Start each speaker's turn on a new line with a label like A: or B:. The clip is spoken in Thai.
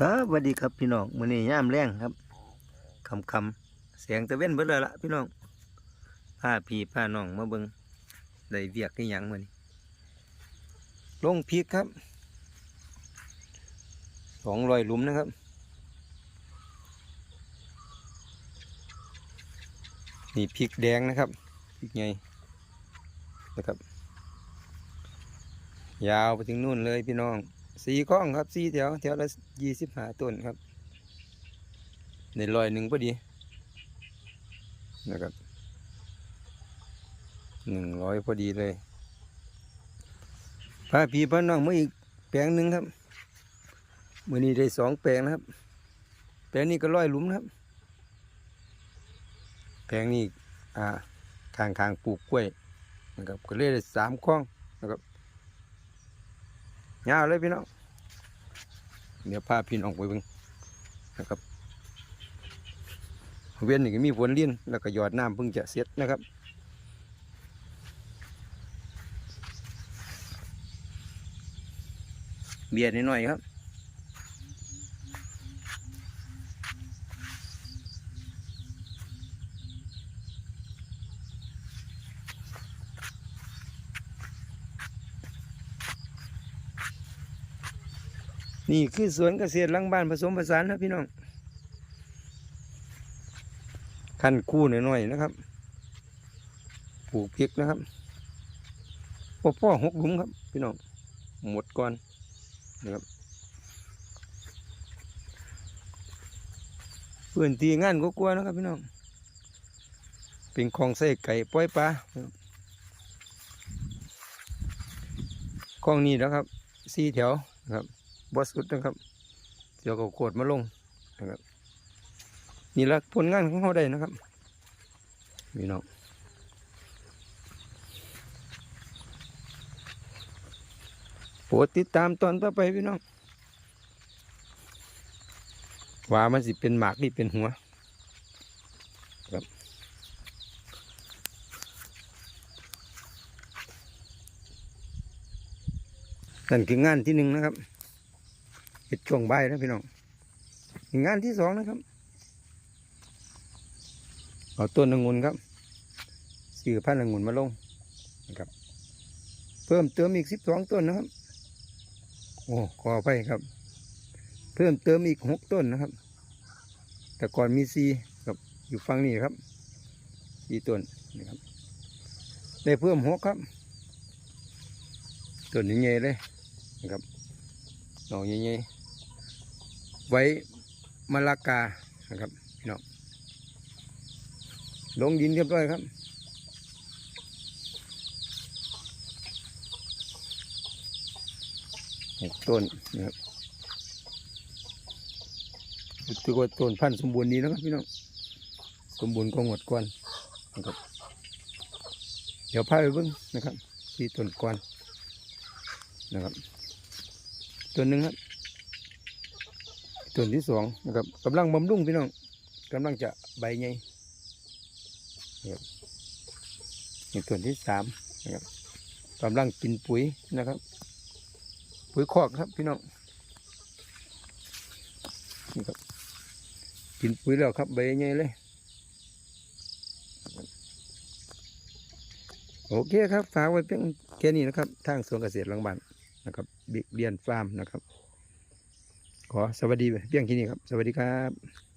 A: ครับสวัสดีครับพี่น้องมื้อนี้ย่ามแรงครับคำคำเสียงตะเว้นเบิดเลยละพี่น้องพาพี่พาน้องมาเบิงได้เวียกได้หยังมื้อนี้ลงพริกครับสองรอยหลุมนะครับนี่พริกแดงนะครับพริกใหญ่นะครับ ยาวไปถึงนู่นเลยพี่น้อง สี่ข้องครับสี่แถวแถวละยี่สิบห้าต้นครับในรอยหนึ่งพอดีนะครับหนึ่งร้อยพอดีเลยพาพี่พาน้องมาอีกแปลงหนึ่งครับมือนี้ได้สองแปลงนะครับ แปลงนี้ก็ร้อยหลุมนะครับ แปลงนี้อ่าทางทางปลูกกล้วยนะครับก็เลยได้สามข้องนะครับยาวเลยพี่น้อง เดี๋ยวพาพี่น้องไปเบิ่งนะครับ เวียนนี่ก็มีฝนเลี้ยนแล้วก็หยอดน้ำเพิ่งจะเสร็จนะครับเบียดนิดหน่อยครับ นี่คือสวนเกษตรลังบ้านผสมผสานนะพี่น้องขั้นคู่หน่อยๆนะครับ ปลูกพริกนะครับพ่อพ่อหกหลุมครับ พี่น้อง หมดก่อนนะครับ เพื่อนตีงานก็กลัวนะครับพี่น้อง เป็นของใส่ไก่ปล่อยปลาของนี้นะครับสี่แถวนะครับ บอสุดนะครับเดี๋ยวก็โคดมาลงนะครับนี่ละผลงานของเขาได้นะครับพี่น้องโปรดติดตามตอนต่อไปพี่น้องว่ามันสิเป็นหมากนี่เป็นหัวครับนั่นคืองานที่หนึ่งนะครับ ดช่วงใบนะพี่น้องงานที่สองนะครับเอาต้นองุ่นครับสื่อพันธุ์องุ่นมาลงนะครับ เพิ่มเติมอีกสิบสองต้นนะครับ โอ้ขอไปครับ เพิ่มเติมอีกหกต้นนะครับ แต่ก่อนมีสี่กับอยู่ฝั่งนี้ครับสี่ต้นนะครับ ได้เพิ่มหกครับต้นใหญ่ๆเลยนะครับดอใหญ่ๆ ไว้มะละกานะครับพี่น้องลงดินเรียบร้อยครับ หกต้นนะครับถือว่าต้นพันธุ์สมบูรณ์ดีนะครับพี่น้อง สมบูรณ์ก็งดก่อนนะครับเดี๋ยวพาไปเบิ้งนะครับ ที่ต้นก่อนนะครับ ตัวหนึ่งครับ ตัวที่สองนะครับกำลังบำรุงพี่น้องกำลังจะใบใหญ่นะครับนี่ตัวที่สามนะครับกำลังกินปุ๋ยนะครับ ปุ๋ยคอกครับพี่น้องนี่ครับกินปุ๋ยแล้วครับใบใหญ่เลยโอเคครับฝากไว้เพียงแค่นี้นะครับ ทางสวนเกษตรหลังบ้านนะครับบิ๊กเรียนฟาร์มนะครับ ขอสวัสดีเพียงที่นี่ครับ สวัสดีครับ